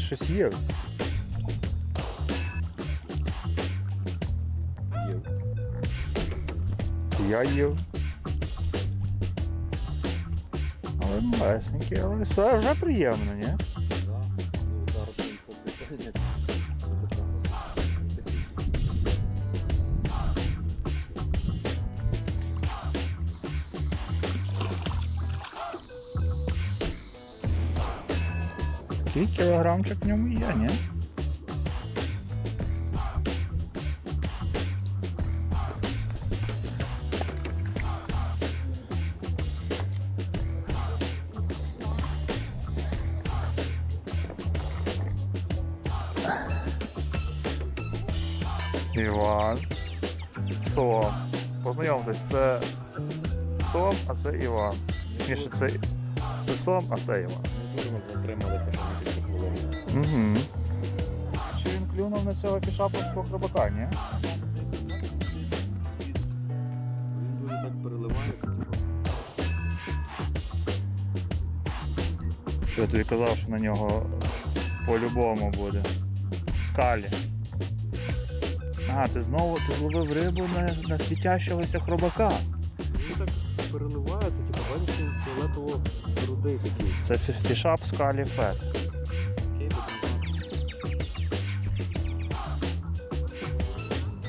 щось є. Є. Я їв. Але малесенький, але все вже приємно, ні? Да. Ну, зараз він Такий кілограмчик в ньому є, ні? Іван. Сом. Познайомтесь, це Сом, а це Іван. Ніше це, це Сом, а це Іван. Ми затрималися, що ми тільки хвилину. Угу. Чи він клюнув на цього фішаповського хробака, ні? Він дуже так переливається. типу. Що я тобі казав, що на нього по-любому буде. Скалі. А, ти знову ти зловив рибу на, на світящогося хробака. Він так переливається, бачиш, фіолетово рудий такий. Це фі- фішап скалі фет.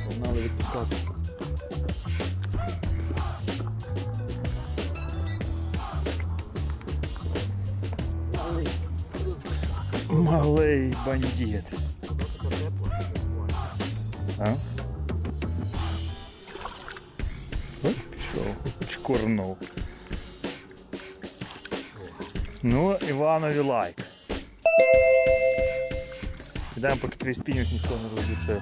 Погнали відпускати. Малий бандит. А? Пішов, чкурнув. Ну, Іванові лайк. Підемо, поки твій спінінг ніхто не роздушив.